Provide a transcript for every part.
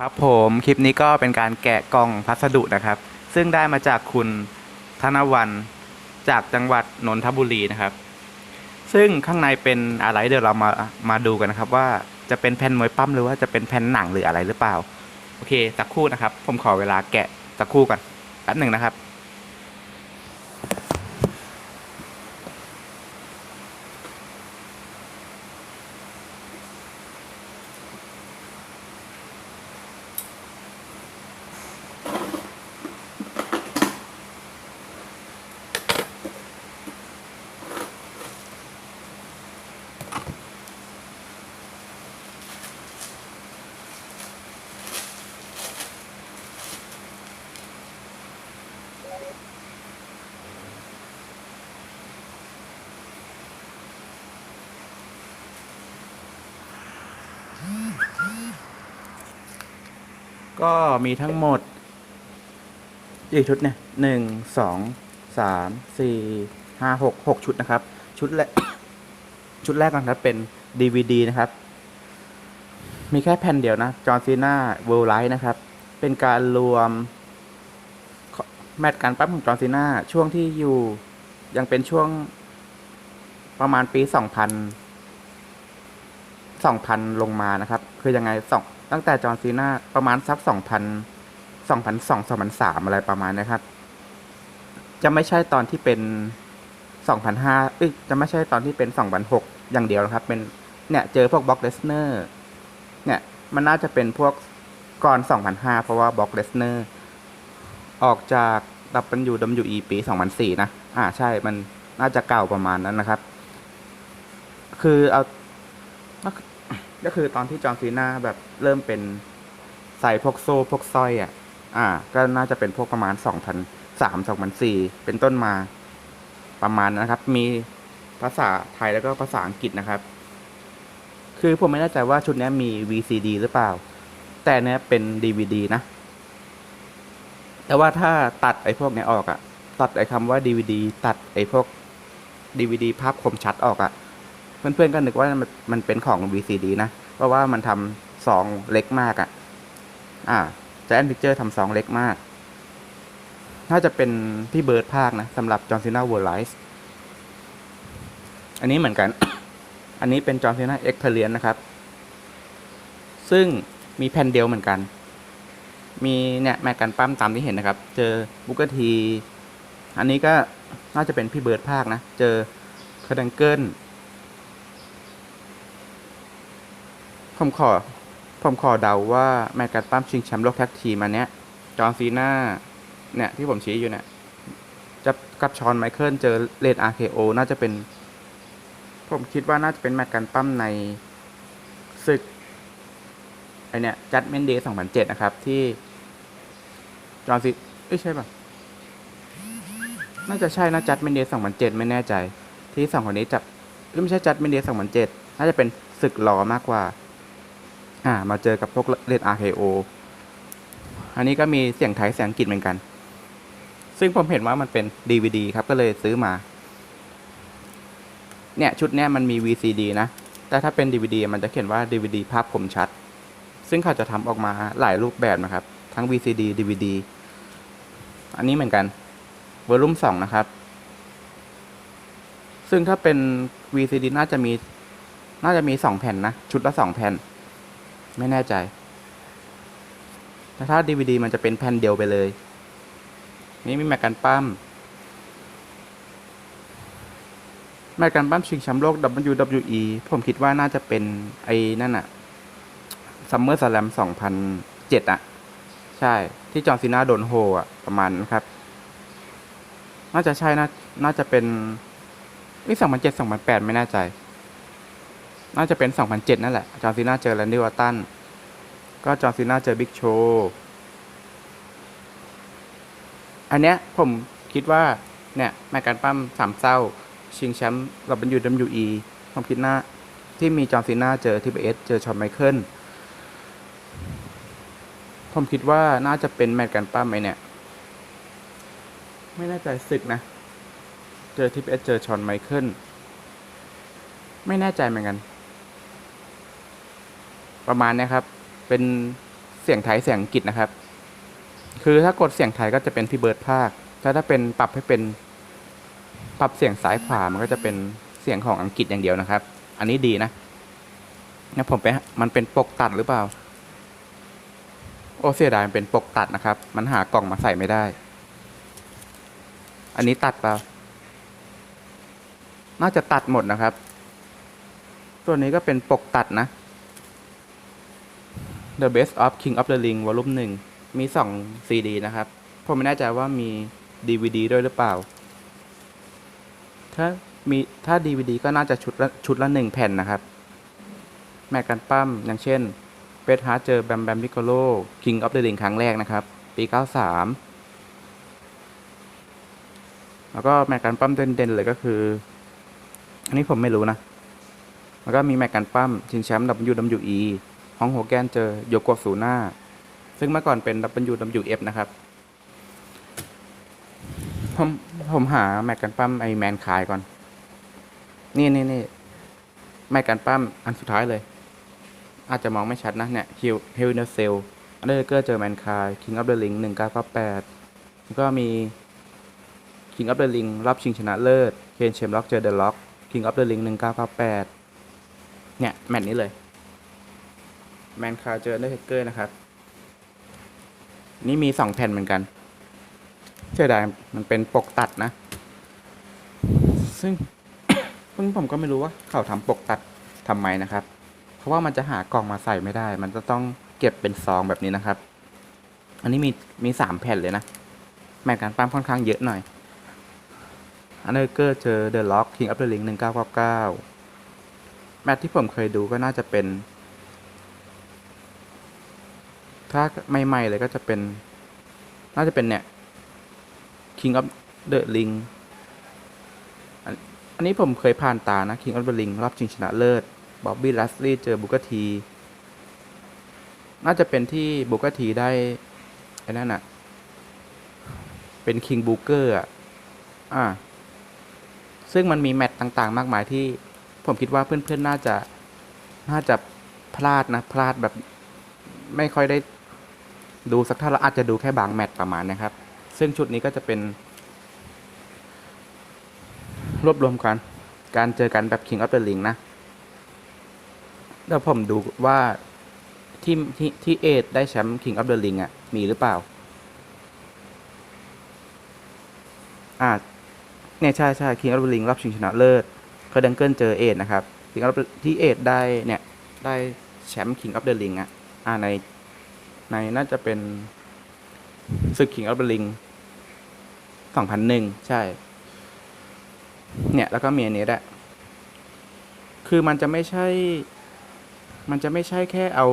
ครับผมคลิปนี้ก็เป็นการแกะกล่องพัสดุนะครับ ซึ่งได้มาจากคุณธนวันจากจังหวัดนนทบุรีนะครับ ซึ่งข้างในเป็นอะไรเดี๋ยวเรามามาดูกันนะครับ ว่าจะเป็นแผ่นมวยปั้มหรือว่าจะเป็นแผ่นหนังหรืออะไรหรือเปล่า โอเคสักครู่นะครับ ผมขอเวลาแกะสักครู่ก่อนแป๊บหนึ่งนะครับ ก็มีทั้งหมดกี่ชุดเนี่ยหนึ่งสองสามสี่ห้าหกหกชุดนะครับ ชุดแรกชุดแรกนะครับเป็น DVD นะครับ มีแค่แผ่นเดียวนะจอร์ซีน่าเวลไลท์นะครับ เป็นการรวม แมตช์การปั้มของจอร์ซีน่าช่วงที่อยู่ยังเป็นช่วงประมาณปีสองพันสองพันลงมานะครับ คือยังไงสอง ตั้งแต่จอร์นซีนาประมาณสักสองพันสองพันสองสองพันสามอะไรประมาณนะครับ จะไม่ใช่ตอนที่เป็นสองพันห้าเอ้ยจะไม่ใช่ตอนที่เป็นสองพันหกอย่างเดียวนะครับ เป็นเนี่ยเจอพวกบล็อกเลสเนอร์เนี่ยมันน่าจะเป็นพวกก่อนสองพันห้าเพราะว่าบล็อกเลสเนอร์ออกจากดับเบิลยูดัมยูอีปีสองพันสี่นะ อ่าใช่ มันน่าจะเก่าประมาณนั้นนะครับ คือเอา ก็คือตอนที่จอห์นซีนาแบบเริ่มเป็นใส่พวกโซ่พวกสร้อยอะ อ่า ก็น่าจะเป็นพวกประมาณสองพันสามสองพันสี่เป็นต้นมาประมาณนะครับ มีภาษาไทยแล้วก็ภาษาอังกฤษนะครับ คือผมไม่แน่ใจว่าชุดนี้มี VCD หรือเปล่า แต่เนี้ยเป็น DVD นะ แต่ว่าถ้าตัดไอ้พวกเนี้ยออกอะตัดไอ้คำว่า DVD ตัดไอ้พวก DVD ภาพคมชัดออกอะ เพื่อนๆก็นึกว่ามันมันเป็นของ VCD นะ เพราะว่ามันทำซองเล็กมากอะอ่าแจนพิกเจอร์ทำซองเล็กมาก น่าจะเป็นพี่เบิร์ดภาคนะสำหรับจอห์นซีนา World l i ์อันนี้เหมือนกัน อันนี้เป็นจอห์นซีนาเอ็กเพเลียนนะครับ ซึ่งมีแผ่นเดียวเหมือนกัน มีเนี่ยแมกกันปั้มตามที่เห็นนะครับ เจอบุกเกอร์ที อันนี้ก็น่าจะเป็นพี่เบิร์ดภาคนะ เจอคดังเกิล ผมขอ ผมขอเดาว่าแมกกันปั้มชิงแชมป์โลกแท็กทีมอันเนี้ย จอห์นซีน่า เนี่ย ที่ผมชี้อยู่เนี่ย จะกับชอนไมเคิลเจอเลดอาร์เคโอน่าจะเป็น ผมคิดว่าน่าจะเป็นแมตช์การปั้มในศึกไอเนี่ยจัดเมนเดย์สองพันเจ็ดนะครับ ที่ จอห์นซีเอ้ยใช่ป่ะ น่าจะใช่นะจัดเมนเดย์สองพันเจ็ดไม่แน่ใจ ที่สองคนนี้จับไม่ใช่จัดเมนเดย์สองพันเจ็ดน่าจะเป็นศึกหลอมากกว่า อ่ามาเจอกับพวกเลดอาร์เคโออันนี้ก็มีเสียงไทยเสียงอังกฤษเหมือนกัน ซึ่งผมเห็นว่ามันเป็น DVD ครับก็เลยซื้อมา เนี่ยชุดเนี้ยมันมี VCD นะ แต่ถ้าเป็น DVD มันจะเขียนว่า DVD ภาพคมชัด ซึ่งเขาจะทำออกมาหลายรูปแบบนะครับ ทั้ง VCD DVD อันนี้เหมือนกันเวอลลุ่ม2นะครับ ซึ่งถ้าเป็น VCD น่าจะมี น่าจะมี 2 แผ่นนะ ชุดละ 2 แผ่น ไม่แน่ใจ แต่ถ้า DVD มันจะเป็นแผ่นเดียวไปเลย นี่มีแมกกันปั้มแมตช์การปั้มชิงแชมป์โลก WWE ผมคิดว่าน่าจะเป็นไอ้นั่นอะซัมเมอร์สแลม2007อะใช่ ที่จอห์นซีนาโดนโฮอะประมาณนั้นครับ น่าจะใช่นะน่าจะเป็นนี่2007 2008 ไม่แน่ใจ น่าจะเป็น 2007 นั่นแหละ จอห์ซีนาเจอแรนดี้วอตตัน ก็จอห์ซีนาเจอบิ๊กโชว์อันเนี้ยผมคิดว่า เนี่ยแมตช์การปั้มสามเศร้า ชิงแชมป์ WWE ผมคิดหน้า ที่มีจอห์ซีนาเจอทีบีเอสเจอชอนไมเคิล ผมคิดว่าน่าจะเป็นแมตช์การปั้มไอเนี่ย ไม่แน่ใจศึกนะ เจอทีบีเอสเจอชอนไมเคิล ไม่แน่ใจเหมือนกัน ประมาณนี้ครับ เป็นเสียงไทยเสียงอังกฤษนะครับ คือถ้ากดเสียงไทยก็จะเป็นพี่เบิร์ดภาคถ้าถ้าเป็นปรับให้เป็นปรับเสียงซ้ายขวามันก็จะเป็นเสียงของอังกฤษอย่างเดียวนะครับ อันนี้ดีนะนี่ผมไปมันเป็นปกตัดหรือเปล่า โอเสียดายมันเป็นปกตัดนะครับ มันหากล่องมาใส่ไม่ได้ อันนี้ตัดเปล่า น่าจะตัดหมดนะครับ ตัวนี้ก็เป็นปกตัดนะ The Best of King of the Ring วอลุ่มหนึ่งมีสองซีดีนะครับ ผมไม่แน่ใจว่ามี DVD ด้วยหรือเปล่า ถ้ามีถ้า DVD ก็น่าจะชุดละชุดละหนึ่งแผ่นนะครับ แม็กกันปั้มอย่างเช่นเ e สฮาร์เจอแบมแบมบิโกโล King of the Ring ครั้งแรกนะครับ ปี 93 แล้วก็แม็กกันปั้มเด่นๆเลยก็คือ อันนี้ผมไม่รู้นะ แล้วก็มีแม็กกันปั้มชิงแชมป์ WWE ฮองโฮแกนเจอโยโกซูน่าซึ่งเมื่อก่อนเป็น WWF นะครับ ผมผมหาแม็กกันปั้มไอแมนคายก่อน นี่นี่นี่แม็กกันปั้มอันสุดท้ายเลย อาจจะมองไม่ชัดนะเนี่ยฮิวเฮลเนเซลอันเดอร์เกอร์เจอแมนคายคิงอัพเดอะลิงหนึ่งเก้าเก้าแปดแล้วก็มีคิงอัพเดอะลิงรอบชิงชนะเลิศเคนเชมล็อกเจอเดอะล็อกคิงอัพเดอะลิงหนึ่งเก้าเก้าแปดเนี่ย แมตช์นี้เลย แมนคาเจอเดอร์เกอร์นะครับ นี่มีสองแผ่นเหมือนกันเสียดายมันเป็นปกตัดนะ ซึ่งซึ่งผมก็ไม่รู้ว่าเขาทำปกตัดทำไมนะครับ เพราะว่ามันจะหากล่องมาใส่ไม่ได้ มันจะต้องเก็บเป็นซองแบบนี้นะครับ อันนี้มีมีสามแผ่นเลยนะ แม่การปั้มค่อนข้างเยอะหน่อยอันเดอร์เกอร์เจอเดอะล็อกคิงอัพเดอะลิงหนึ่งเก้าเก้าเก้าแมตช์ที่ผมเคยดูก็น่าจะเป็น ถ้าใหม่ ๆ เลยก็จะเป็น น่าจะเป็นเนี่ย King of the Ring อันอันนี้ผมเคยผ่านตานะ King of the Ring รอบชิงชนะเลิศบ๊อบบี้ลัสลี่เจอบุกที น่าจะเป็นที่บุกทีได้ไอ้นั่นอะเป็นคิงบูเกอร์อะ อ่า ซึ่งมันมีแมตต์ต่างๆ มากมายที่ผมคิดว่าเพื่อนๆ น่าจะ น่าจะพลาดนะ พลาดแบบไม่ค่อยได้ ดูสักเท่าเราอาจจะดูแค่บางแมตต์ประมาณนะครับ ซึ่งชุดนี้ก็จะเป็น รวบรวมกันการเจอกันแบบ King of the Ring นะเดี๋ยวผมดูว่าที่ที่ที่เอดได้แชมป์ King of the Ring อะ มีหรือเปล่า อ่าเนี่ยใช่ใช่ King of the Ring รอบชิงชนะเลิศเคอดังเกิลเจอเอดนะครับ King of the- ที่เอดได้เนี่ย ได้แชมป์ King of the Ring อะอ่าใน ในน่าจะเป็นศึก King of the Ring 2001ใช่ เนี่ย แล้วก็มีอันนี้แหละคือมันจะไม่ใช่ มันจะไม่ใช่แค่เอา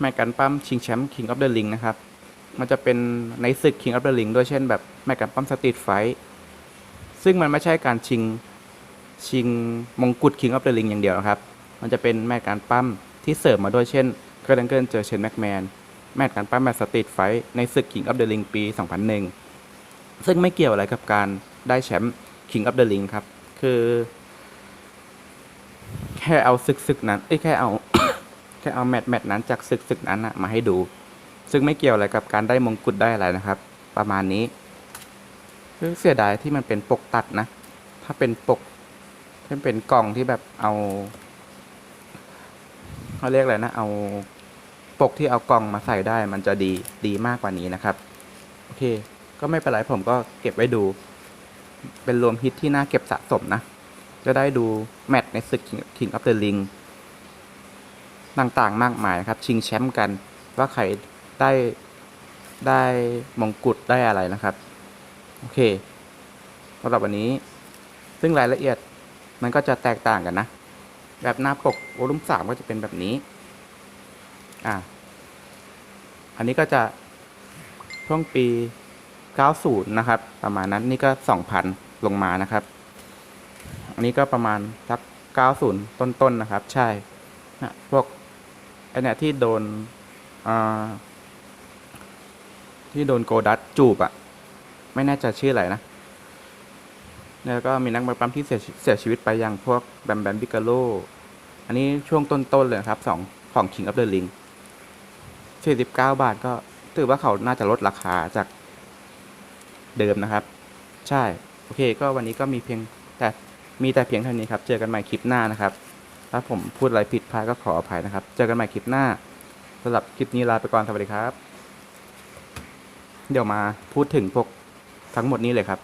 แมกกันปั้มชิงแชมป์ King of the Ring นะครับ มันจะเป็นในศึก King of the Ring ด้วยเช่นแบบแมกกันปั้มสตรีทไฟซึ่งมันไม่ใช่การชิงชิงมงกุฎ King of the Ring อย่างเดียวนะครับ มันจะเป็นแมตช์การปั้มที่เสริมมาด้วยเช่น เคร์ดังเกิลเจอเชนแม็กแมน แมตช์การปั้มแบบสตรีทไฟในศึก King of the Ring ปี 2001 ซึ่งไม่เกี่ยวอะไรกับการได้แชมป์ King of the Ring ครับ คือ แค่เอาศึกศึกนั้น เอ้ยแค่เอาแค่เอาแมตช์แมตช์นั้นจากศึกศึกนั้นอะมาให้ดู ซึ่งไม่เกี่ยวอะไรกับการได้มงกุฎได้อะไรนะครับ ประมาณนี้ คือเสียดายที่มันเป็นปกตัดนะ ถ้าเป็นปกถ้าเป็นกล่องที่แบบเอาเขาเรียกอะไรนะ เอา ปกที่เอากล่องมาใส่ได้มันจะดีดีมากกว่านี้นะครับ โอเค ก็ไม่เป็นไรผมก็เก็บไว้ดู เป็นรวมฮิตที่น่าเก็บสะสมนะ จะได้ดูแมตช์ในศึก King of the Ring ต่างๆ มากมายครับ ชิงแชมป์กันว่าใครได้ได้มงกุฎได้อะไรนะครับ โอเคสำหรับวันนี้ ซึ่งรายละเอียดมันก็จะแตกต่างกันนะ แบบหน้าปกวอลุ่มสามก็จะเป็นแบบนี้ อ่าอันนี้ก็จะช่วงปี 90 นะครับ ประมาณนั้นนี่ก็ 2,000 ลงมานะครับ อันนี้ก็ประมาณสัก 90 ต้นๆนนะครับ ใช่นะพวกไอเนี่ยที่โดนที่โดนโกดัตจูบอะไม่แน่ใจชื่ออะไรนะ แล้วก็มีนักมวยปั้มที่เสียชีเสียชีวิตไปอย่างพวกแบมแบมบิกาโล อันนี้ช่วงต้นๆเลยครับสองของ King of the Ring สี่สิบาบาทก็ถือว่าเขาน่าจะลดราคาจากเดิมนะครับ ใช่ โอเค ก็วันนี้ก็มีเพียงแต่มีแต่เพียงเท่านี้ครับ เจอกันใหม่คลิปหน้านะครับ ถ้าผมพูดอะไรผิดพลาดก็ขออภัยนะครับ เจอกันใหม่คลิปหน้าสำหรับคลิปนี้ลาไปก่อนสวัสดีครับ เดี๋ยวมาพูดถึงพวกทั้งหมดนี้เลยครับ